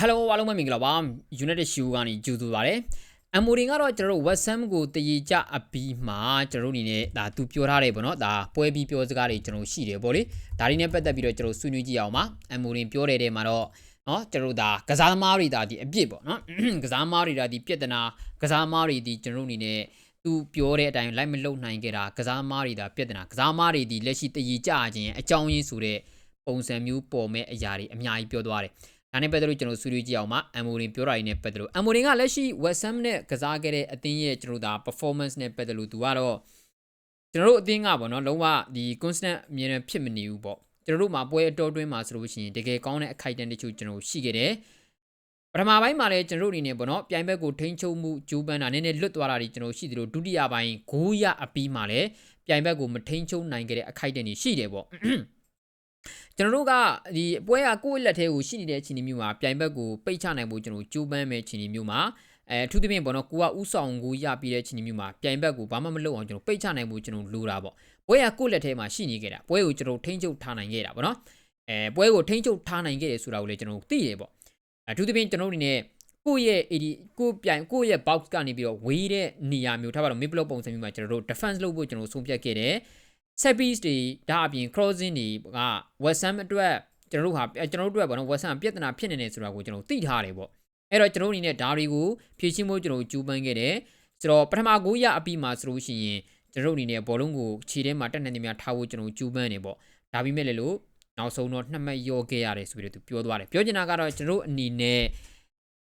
Hello အားလုံးပဲမင်္ဂလာပါ United Show ကနေကြိုဆိုပါရစေ။ MOD ကတော့ကျွန်တော်တို့ West Ham ကိုတည်ကြအပြီးမှာကျွန်တော်တို့အနေနဲ့ဒါသူပြောထားတယ်ပေါ့နော်။ဒါပွဲပြီးပြောစကားတွေကျွန်တော်ရှိတယ်ပေါ့လေ။ဒါတွေနဲ့ပတ်သက်ပြီးတော့ကျွန်တော်ဆွေးနွေးကြည့်အောင်ပါ။ MOD ပြောတဲ့တဲမှာတော့နော်ကျွန်တော်တို့ဒါကစားသမားတွေဒါဒီအပြစ်ပေါ့နော်။ကစားသမားတွေဒါဒီပြဿနာကစားသမားတွေဒီကျွန်တော်တို့အနေနဲ့သူပြောတဲ့အတိုင်းလိုက်မလုံနိုင်ကြတာကစားသမားတွေဒါပြဿနာကစားသမားတွေဒီလက်ရှိတည်ကြခြင်းအကြောင်းရင်းဆိုတဲ့ပုံစံမျိုးပေါ်မဲ့အရာတွေအများကြီးပြောသွားတယ်။ ဒါနဲ့ပတ်သက်လို့ကျွန်တော်ဆွေးနွေးကြည့်အောင်ပါအမ်မိုရင်ပြောတာတွေနဲ့ပတ်သက်လို့အမ်မိုရင်ကလက်ရှိ West Ham နဲ့ကစားခဲ့တဲ့အသင်းရဲ့ကျွန်တော်တို့ဒါ performance နဲ့ပတ်သက်လို့သူကတော့ကျွန်တော်တို့အသင်းကပေါ့နော်လုံးဝဒီ constant အမြဲတမ်းဖြစ်မနေဘူးပေါ့ကျွန်တော်တို့မှာပွဲအတော်တွင်းမှာဆိုလို့ရှိရင်တကယ်ကောင်းတဲ့အခိုက်အတန့်တချို့ကျွန်တော်ရှိခဲ့တယ်ပထမပိုင်းမှာလည်းကျွန်တော်တို့အနေနဲ့ပေါ့နော်ပြိုင်ဘက်ကိုထိန်းချုပ်မှုဂျိုးပန်းတာနည်းနည်းလွတ်သွားတာတွေကျွန်တော်ရှိသလိုဒုတိယပိုင်းဂိုးရအပြီးမှာလည်းပြိုင်ဘက်ကိုမထိန်းချုပ်နိုင်ခဲ့တဲ့အခိုက်အတန့်တွေရှိတယ်ပေါ့ ကျွန်တော်တို့ကဒီအပွဲကကိုယ့်လက်ထဲကိုရှိနေတဲ့အခြေအနေမျိုးမှာပြိုင်ဘက်ကိုပိတ်ချနိုင်ဖို့ကျွန်တော်ကြိုးပမ်းမဲ့အခြေအနေမျိုးမှာအဲအထူးသဖြင့်ပေါ့နော်ကိုကဥဆောင်ကိုရပြီးတဲ့အခြေအနေမျိုးမှာပြိုင်ဘက်ကိုဘာမှမလုပ်အောင်ကျွန်တော်ပိတ်ချနိုင်ဖို့ကျွန်တော်လိုတာပေါ့ပွဲကကိုယ့်လက်ထဲမှာရှိနေခဲ့တာပွဲကိုကျွန်တော်ထိန်းချုပ်ထားနိုင်ခဲ့တာပေါ့နော်အဲပွဲကိုထိန်းချုပ်ထားနိုင်ခဲ့တယ်ဆိုတာကိုလည်းကျွန်တော်သိတယ်ပေါ့အထူးသဖြင့်ကျွန်တော်တို့အနေနဲ့ကိုယ့်ရဲ့ AD ကိုပြိုင်ကိုယ့်ရဲ့ box ကနေပြီးတော့ဝေးတဲ့နေရာမျိုးထားပါတော့ mid block ပုံစံမျိုးမှာကျွန်တော်တို့ defense လုပ်ဖို့ကျွန်တော်ဆုံးဖြတ်ခဲ့တယ် set piece တွေဒါအပြင် crossing တွေက West Ham အတွက်ကျွန်တော်တို့ဟာကျွန်တော်တို့အတွက်ပေါ့နော် West Ham ပြဿနာဖြစ်နေတယ်ဆိုတာကိုကျွန်တော်သိထားတယ်ပေါ့အဲ့တော့ကျွန်တော်အနေနဲ့ဒါတွေကိုဖြည့်ရှင်းဖို့ကျွန်တော်ကြိုးပမ်းခဲ့တယ်ဆိုတော့ပထမကိုရအပြီးမှာဆိုလို့ရှိရင်ကျွန်တော်အနေနဲ့ဘောလုံးကိုခြေထဲမှာတက်နေနေများထားဖို့ကျွန်တော်ကြိုးပမ်းနေပေါ့ဒါပေမဲ့လည်းလို့နောက်ဆုံးတော့နှစ်မှတ်ရောခဲ့ရတယ်ဆိုပြီးတော့သူပြောသွားတယ်ပြောချင်တာကတော့ကျွန်တော်အနေနဲ့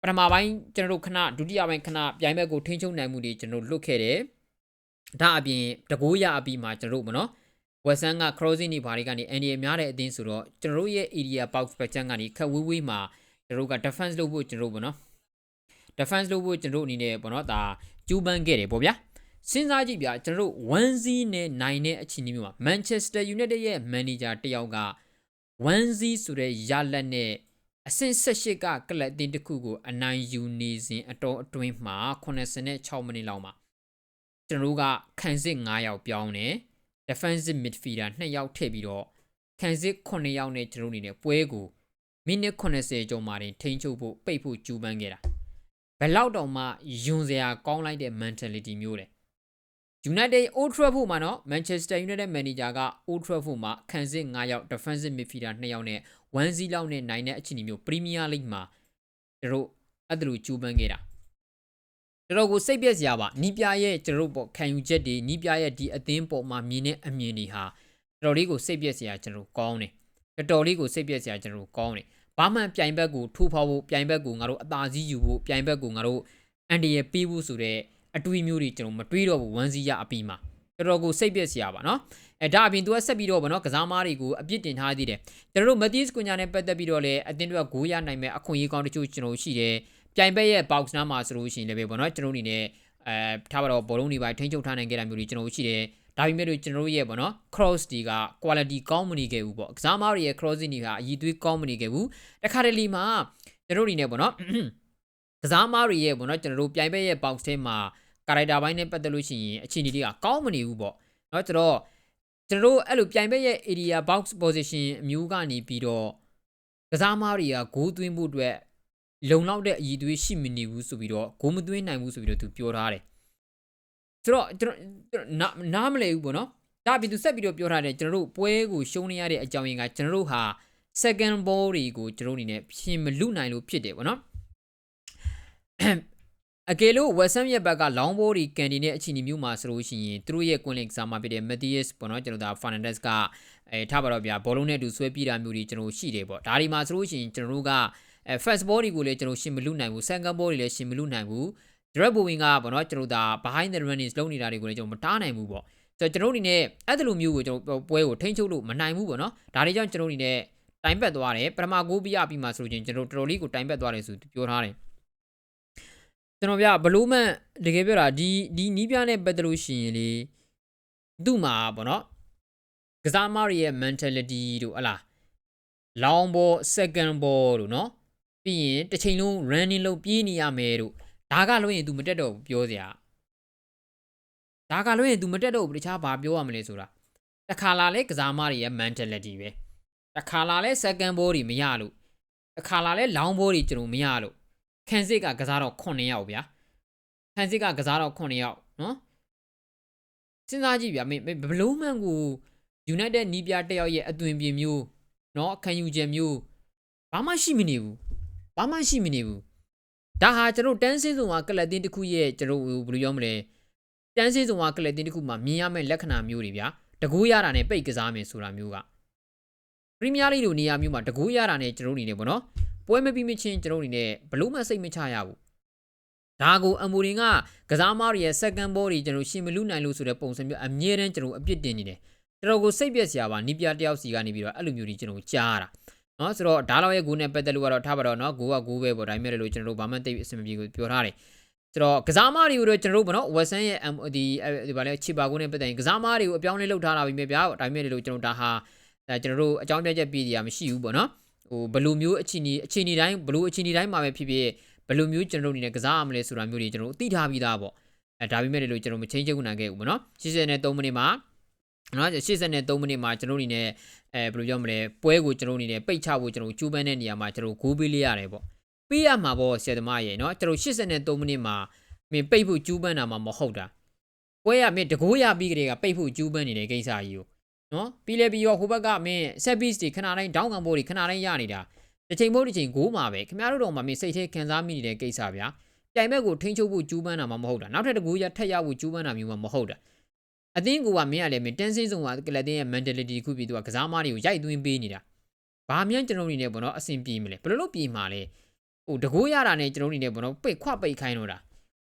ပထမပိုင်းကျွန်တော်တို့ခဏဒုတိယပိုင်းခဏပြိုင်ဘက်ကိုထိန်းချုပ်နိုင်မှုတွေကျွန်တော်လွတ်ခဲ့တယ် ဒါအပြင်တကိုးရအပြီးမှာကျွန်တော်တို့မနော်ဝက်ဆန်က crossing နေဘာတွေကနေ NDA များတဲ့အသင်းဆိုတော့ကျွန်တော်တို့ရဲ့ area box ဘက်ချန်ကနေခက်ဝေးဝေးမှာကျွန်တော်တို့က defense လုပ်ဖို့ကျွန်တော်တို့ပေါ့နော် defense လုပ်ဖို့ကျွန်တော်တို့အနေနဲ့ပေါ့နော်ဒါကျူးပန်းခဲ့တယ်ပေါ့ဗျာစဉ်းစားကြည့်ဗျာကျွန်တော်တို့1-0နဲ့9နဲ့အခြေအနေမျိုးမှာ Manchester United ရဲ့ manager တယောက်က1-0ဆိုတဲ့ရလက်နဲ့အဆင့်18ကကလပ်တင်တစ်ခုကိုအနိုင်ယူနေစဉ်အတော်အတွင်းမှာ86မိနစ်လောက်မှာ ကျွန်တော်တို့ကခံစစ်9ယောက်ပြောင်းတယ် defensive midfielder 2ယောက်ထည့်ပြီးတော့ခံစစ်9ယောက်နဲ့ကျွန်တော်အနေနဲ့ပွဲကိုမိနစ်80ကျော်မှတင်ထိန်းချုပ်ဖို့ပိတ်ဖို့ကြိုးပမ်းခဲ့တာဘယ်လောက်တောင်မှယွန်စရာကောင်းလိုက်တဲ့ mentality မျိုးလေ United Old Trafford မှာနော် Manchester United manager က Old Trafford မှာခံစစ်9ယောက် defensive midfielder 2ယောက်နဲ့1-0လောက်နဲ့နိုင်တဲ့အခြေအနေမျိုး Premier League မှာတို့အဲ့ဒါလိုကြိုးပမ်းခဲ့တာ တော်တော်ကိုစိတ်ပြက်စရာပါနီးပြရဲ့ကျွန်တော်တို့ပေါ့ခံယူချက်တွေနီးပြရဲ့ဒီအသင်းပေါ်မှာမြင်တဲ့အမြင်တွေဟာတော်တော်လေးကိုစိတ်ပြက်စရာကျွန်တော်ကောင်းတယ်တော်တော်လေးကိုစိတ်ပြက်စရာကျွန်တော်ကောင်းတယ်ဘာမှပြိုင်ဘက်ကိုထိုးဖောက်ဖို့ပြိုင်ဘက်ကိုငါတို့အသာစီးယူဖို့ပြိုင်ဘက်ကိုငါတို့အန်ဒီရဲ့ပေးဖို့ဆိုတဲ့အတွေးမျိုးတွေကျွန်တော်မတွေးတော့ဘူးဝမ်းစီးရအပြီးမှာတော်တော်ကိုစိတ်ပြက်စရာပါနော်အဲဒါအပြင်သူကဆက်ပြီးတော့ဗောနော်ကစားမားတွေကိုအပြစ်တင်ထားသေးတယ်ကျွန်တော်တို့မက်သီးစ်ကွန်ညာနဲ့ပတ်သက်ပြီးတော့လည်းအတင်းတွေကဂိုးရနိုင်မဲ့အခွင့်အရေးကောင်းတချို့ကျွန်တော်ရှိတယ် ပြိုင်ဘက်ရဲ့ box နားမှာဆိုလို့ရှိရင်လည်းပဲပေါ့နော်ကျွန်တော်အနေနဲ့အဲထားပါတော့ဘောလုံးတွေပါထိန်းချုပ်ထားနိုင်ခဲ့တာမျိုးတွေကျွန်တော်ရှိတယ်ဒါပေမဲ့လို့ကျွန်တော်တို့ရဲ့ပေါ့နော် cross တီက quality ကောင်းမနေခဲ့ဘူးပေါ့ကစားမားတွေရဲ့ crossing တွေကအည်သွေးကောင်းမနေခဲ့ဘူးတခါတလေမှာကျွန်တော်တို့အနေနဲ့ပေါ့နော်ကစားမားတွေရဲ့ပေါ့နော်ကျွန်တော်တို့ပြိုင်ဘက်ရဲ့ box ထဲမှာ character ဘိုင်းနဲ့ပတ်သက်လို့ရှိရင်အခြေအနေတွေကကောင်းမနေဘူးပေါ့နော်ကျွန်တော်ကျွန်တော်တို့အဲ့လိုပြိုင်ဘက်ရဲ့ area box position အမျိုးကနေပြီးတော့ကစားမားတွေကဂိုးသွင်းဖို့အတွက် လုံလောက်တဲ့အည်သွေးရှိမနေဘူးဆိုပြီးတော့ဂိုးမသွင်းနိုင်ဘူးဆိုပြီးတော့သူပြောထားတယ်ဆိုတော့ကျွန်တော်နားမလဲဘူးပေါ့နော်ဒါပြီးသူဆက်ပြီးတော့ပြောထားတယ်ကျွန်တော်တို့ပွဲကိုရှုံးနေရတဲ့အကြောင်းရင်းကကျွန်တော်တို့ဟာ second ball တွေကိုကျွန်တော်အနေနဲ့ပြင်မလူနိုင်လို့ဖြစ်တယ်ပေါ့နော်အကယ်လို့ Western ရဲ့ဘက်က long ball တွေကန်နေတဲ့အခြေအနေမျိုးမှာဆိုလို့ရှိရင်သူတို့ရဲ့ကွင်းလင်ကစားမှာဖြစ်တဲ့ Matthias ပေါ့နော်ကျွန်တော်ဒါ Fernandez ကအဲထားပါတော့ဗျာဘောလုံးနဲ့အတူဆွဲပြေးတာမျိုးတွေကျွန်တော်ရှိတယ်ပေါ့ဒါဒီမှာဆိုလို့ရှိရင်ကျွန်တော်တို့က အဲ first ball တွေကိုလည်းကျွန်တော်ရှင်မလူနိုင်ဘူး second ball တွေလည်းရှင်မလူနိုင်ဘူး direct bowling ကပေါ့နော်ကျွန်တော်ဒါ behind the runnings လုပ်နေတာတွေကိုလည်းကျွန်တော်မတားနိုင်ဘူးပေါ့ဆိုတော့ကျွန်တော်အနေနဲ့အဲ့ဒီလိုမျိုးကိုကျွန်တော်ပွဲကိုထိန်းချုပ်လို့မနိုင်ဘူးပေါ့နော်ဒါတွေကြောင့်ကျွန်တော်အနေနဲ့တိုင်ပတ်သွားတယ်ပထမကိုးပြရပြီးမှဆိုလို့ချင်းကျွန်တော်တော်တော်လေးကိုတိုင်ပတ်သွားတယ်ဆိုပြောထားတယ်ကျွန်တော်ပြဘလို့မှတကယ်ပြောတာဒီဒီနီးပြနဲ့ပတ်သက်လို့ရှိရင်လေသူ့မှာပေါ့နော်ကစားမတွေရဲ့ mentality တို့ဟလာ long ball second ball တို့နော် ပြီးရင်တစ်ချိန်လုံး running လုပ်ပြေးနေရမယ်တို့ဒါကလို့ရင် तू မတက်တော့ဘူးပြောစရာဒါကလို့ရင် तू မတက်တော့ဘူးတခြားဘာပြောရမလဲဆိုတာတခါလာလဲကစားမတွေရဲ့ mentality ပဲတခါလာလဲ second ball တွေမရလို့တခါလာလဲလောင်းဘောတွေကျွန်တော်မရလို့ခန်းစစ်ကကစားတော့9ယောက်ဗျာခန်းစစ်ကကစားတော့9ယောက်နော်စဉ်းစားကြည့်ဗျာမင်းဘလုံးမန်ကို United နီးပြတစ်ယောက်ရဲ့အသွင်ပြင်မျိုးနော်ခံယူချက်မျိုးဘာမှရှိမနေဘူး ဘာမှရှိမနေဘူးဒါဟာကျွန်တော်တန်းစင်းစုံကကလပ်တင်းတစ်ခုရဲ့ကျွန်တော်ဘယ်လိုပြောမလဲတန်းစင်းစုံကကလပ်တင်းတစ်ခုမှာမြင်ရမယ့်လက္ခဏာမျိုးတွေဗျာတကူရတာနဲ့ပိတ်ကစားမယ်ဆိုတာမျိုးကပရီးမီးယားလိလိုနေရာမျိုးမှာတကူရတာနဲ့ကျွန်တော်အနေနဲ့ပေါ့နော်ပွဲမပြီးမချင်းကျွန်တော်အနေနဲ့ဘလို့မှစိတ်မချရဘူးဒါကိုအမူရင်ကကစားမားတွေရဲ့ second ball တွေကျွန်တော်ရှင်မလူနိုင်လို့ဆိုတဲ့ပုံစံမျိုးအမြဲတမ်းကျွန်တော်အပြစ်တင်နေတယ်ကျွန်တော်ကိုစိတ်ပြက်စရာပါနီးပြတယောက်စီကနေပြီးတော့အဲ့လိုမျိုးကြီးကျွန်တော်ကြားရတာ နော်ဆိုတော့ဒါလောက်ရဲ့ဂိုးနဲ့ပတ်သက်လို့ကတော့ထားပါတော့နော်ဂိုးကဂိုးပဲပေါ့ဒါပေမဲ့လို့ကျွန်တော်တို့ဘာမှတိတ်အဆင်မပြေဘူးပြောထားတယ်ဆိုတော့ကစားမားတွေကိုတော့ကျွန်တော်တို့ဗောနော်ဝက်ဆန်ရဲ့ဒီဒီဗာလဲချီပါကိုနဲ့ပတ်သက်ရင်ကစားမားတွေကိုအပြောင်းလဲလုပ်ထားတာပြီမြဲဗျာဒါပေမဲ့လို့ကျွန်တော်ဒါဟာဒါကျွန်တော်တို့အကြောင်းပြချက်ပြည်တရားမရှိဘူးဗောနော်ဟိုဘယ်လိုမျိုးအချင်းကြီးအချင်းကြီးတိုင်းဘယ်လိုအချင်းကြီးတိုင်းမှာပဲဖြစ်ဖြစ်ဘယ်လိုမျိုးကျွန်တော်တို့အနေနဲ့ကစားရမလဲဆိုတာမျိုးတွေကျွန်တော်တို့သိထားပြီးသားပေါ့အဲဒါပေမဲ့လို့ကျွန်တော်မချင်းချက်ခုနိုင်ခဲ့ဘူးဗောနော်83မိနစ်မှာ နော်83မိနစ်မှာကျွန်တော်အနေနဲ့အဲဘယ်လိုပြောမလဲပွဲကိုကျွန်တော်အနေနဲ့ပိတ်ချဖို့ကျွန်တော်ကျိုးပန်းတဲ့နေရာမှာကျွန်တော်ဂိုးပေးလေးရတယ်ပေါ့ပေးရမှာပေါ့ဆရာသမားရေနော်ကျွန်တော်83မိနစ်မှာမင်းပိတ်ဖို့ကျူးပန်းတာမှမဟုတ်တာပွဲရမင်းတကိုးရပြီးကလေးကပိတ်ဖို့ကျူးပန်းနေတဲ့ကိစ္စကြီးကိုနော်ပြီးလဲပြီးရောဟိုဘက်ကမင်း set piece တွေခဏတိုင်းဒေါင်းကန်ဘောတွေခဏတိုင်းရနေတာတစ်ချိန်မို့တစ်ချိန်ဂိုးမှာပဲခင်ဗျားတို့တော့မှမင်းစိတ်ထဲခံစားမိနေတဲ့ကိစ္စဗျာပြိုင်ဘက်ကိုထိန်းချုပ်ဖို့ကျူးပန်းတာမှမဟုတ်တာနောက်ထပ်တကူရထက်ရဖို့ကျူးပန်းတာမျိုးမှမဟုတ်တာ အသင်းကိုကမင်းကလည်းမင်းတန်းစင်းစုံကကလပ်တင်းရဲ့ mentality ခုပြီးသူကကစားမတွေကိုရိုက်သွင်းပေးနေတာဘာမှန်းကျွန်တော်အနေနဲ့ဘောနော်အဆင်ပြေမလဲဘယ်လိုလုပ်ပြေမှာလဲဟိုတကိုးရတာနဲ့ကျွန်တော်အနေနဲ့ဘောနော်ပိတ်ခွပိတ်ခိုင်းတော့တာ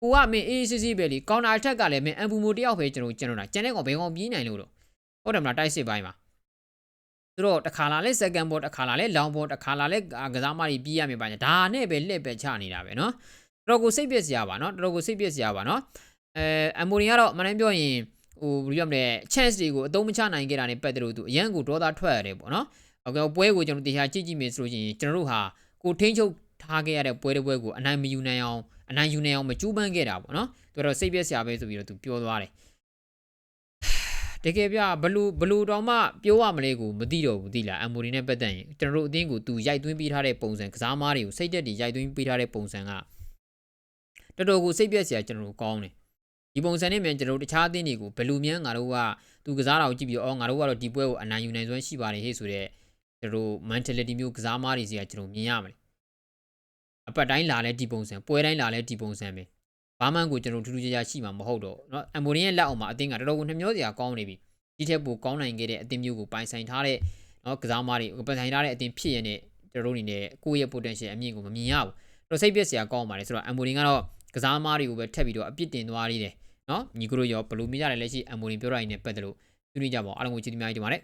ကိုကမင်းအေးစစ်စစ်ပဲလीကောင်တာအထက်ကလည်းမင်းအန်ပူမိုတယောက်ပဲကျွန်တော်ကျွန်တော်တာကျန်တဲ့ကောင်ဘယ်ကောင်ပြေးနိုင်လို့တော့ဟုတ်တယ်မလားတိုက်စစ်ပိုင်းမှာသူတို့တခါလာလဲ second ball တခါလာလဲ long ball တခါလာလဲကစားမတွေပြေးရမယ်ပါညာဒါနဲ့ပဲလှည့်ပဲချနေတာပဲနော်တော်တော်ကိုစိတ်ပြည့်စရာပါနော်တော်တော်ကိုစိတ်ပြည့်စရာပါနော်အဲအမိုနီကတော့မနိုင်ပြောရင် ဟိုဘယ်လိုရမလဲ chance တွေကိုအသုံးမချနိုင်ခဲ့တာနဲ့ပတ်သက်လို့သူအရန်ကိုဒေါသထွက်ရတယ်ပေါ့နော်။အခုပွဲကိုကျွန်တော်တရားကြည့်ကြည့်မယ်ဆိုလို့ရှိရင်ကျွန်တော်တို့ဟာကိုထိန်းချုပ်ထားခဲ့ရတဲ့ပွဲတစ်ပွဲကိုအနိုင်မယူနိုင်အောင်အနိုင်ယူနိုင်အောင်မကြိုးပမ်းခဲ့တာပေါ့နော်။သူကတော့စိတ်ပျက်စရာပဲဆိုပြီးတော့သူပြောသွားတယ်။တကယ်ပြဘလူဘလူတော်မှပြောရမလဲကိုမသိတော့ဘူးသိလားအမ်မိုရီနဲ့ပတ်သက်ရင်ကျွန်တော်တို့အသင်းကိုသူရိုက်သွင်းပေးထားတဲ့ပုံစံကစားမားတွေကိုစိတ်သက်တည်ရိုက်သွင်းပေးထားတဲ့ပုံစံကတော်တော်ကိုစိတ်ပျက်စရာကျွန်တော်တို့ကောင်းတယ် ဒီပုံစံနဲ့မြန်ကျွန်တော်တို့တခြားအသင်းတွေကိုဘလူမြန်ငါတို့ကသူကစားတာကိုကြည့်ပြီးအော်ငါတို့ကတော့ဒီပွဲကိုအနိုင်ယူနိုင်စွမ်းရှိပါတယ်ဟေ့ဆိုတော့ကျွန်တော်တို့ mentality မျိုးကစားမားတွေစီကကျွန်တော်မြင်ရမယ်အပတ်တိုင်းလာလဲဒီပုံစံပွဲတိုင်းလာလဲဒီပုံစံပဲဘာမှကိုကျွန်တော်ထူးထူးခြားခြားရှိမှာမဟုတ်တော့เนาะအမ်မိုရင်ရဲ့လက်အောက်မှာအသင်းကတော်တော်ကိုနှမျောစရာကောင်းနေပြီဒီထက်ပိုကောင်းနိုင်ခဲ့တဲ့အသင်းမျိုးကိုပိုင်ဆိုင်ထားတဲ့เนาะကစားမားတွေပိုင်ဆိုင်ထားတဲ့အသင်းဖြစ်ရတဲ့ကျွန်တော်တို့အနေနဲ့ကိုယ့်ရဲ့ potential အမြင့်ကိုမမြင်ရဘူးတော့စိတ်ပြက်စရာကောင်းပါတယ်ဆိုတော့အမ်မိုရင်ကတော့ကစားမားတွေကိုပဲထပ်ပြီးတော့အပြစ်တင်သွားသေးတယ် နော်ညီကတို့ရောဘယ်လိုမိကြတယ်လဲရှိအမိုနီပြောတာရင်းနဲ့ပတ်သက်လို့သူနေကြပါအောင်အားလုံးကိုကျေးဇူးများကြီးတင်ပါတယ်